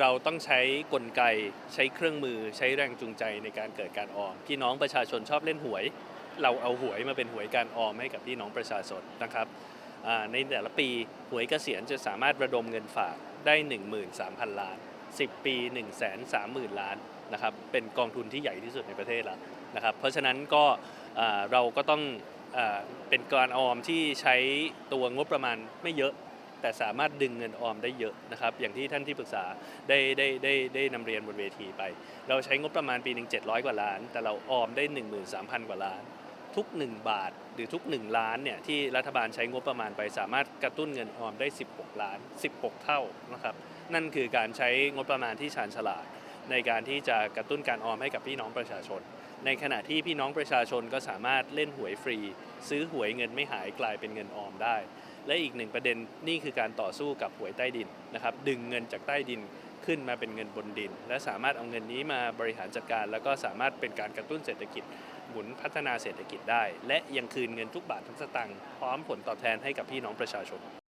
เราต้องใช้กลไก ใช้เครื่องมือ ใช้แรงจูงใจในการเกิดการออมพี่น้องประชาชนชอบเล่นหวย เราเอาหวยมาเป็นหวยการออมให้กับพี่น้องประชาชนนะครับในแต่ละปีหวยเกษียณจะสามารถระดมเงินฝากได้ 13,000 ล้าน 10 ปี 1 3 0 0 0 0 ล้านนะครับเป็นกองทุนที่ใหญ่ที่สุดในประเทศแล้วนะครับเพราะฉะนั้นก็เราก็ต้องเป็นการออมที่ใช้ตัวงบประมาณไม่เยอะ แต่สามารถดึงเงินออมได้เยอะนะครับอย่างที่ท่านที่ปรึกษาได้ได้ได้ได้นำเรียนบนเวทีไป เราใช้งบประมาณปีหนึ่ง700 กว่าล้าน แต่เราออมได้ 13,000 กว่าล้าน ทุก 1 บาทหรือทุก 1 ล้านเนี่ยที่รัฐบาลใช้งบประมาณไป สามารถกระตุ้นเงินออมได้ 16 ล้าน 16 เท่านะครับนั่นคือการใช้งบประมาณที่ชาญฉลาดในการที่จะกระตุ้นการออมให้กับพี่น้องประชาชน ในขณะที่พี่น้องประชาชนก็สามารถเล่นหวยฟรี ซื้อหวยเงินไม่หายกลายเป็นเงินออมได้ และอีกหนึ่งประเด็นนี่คือการต่อสู้กับหวยใต้ดินนะครับดึงเงินจากใต้ดินขึ้นมาเป็นเงินบนดิน และสามารถเอาเงินนี้มาบริหารจัดการ แล้วก็สามารถเป็นการกระตุ้นเศรษฐกิจหมุนพัฒนาเศรษฐกิจได้ และยังคืนเงินทุกบาททุกสตางค์พร้อมผลตอบแทนให้กับพี่น้องประชาชน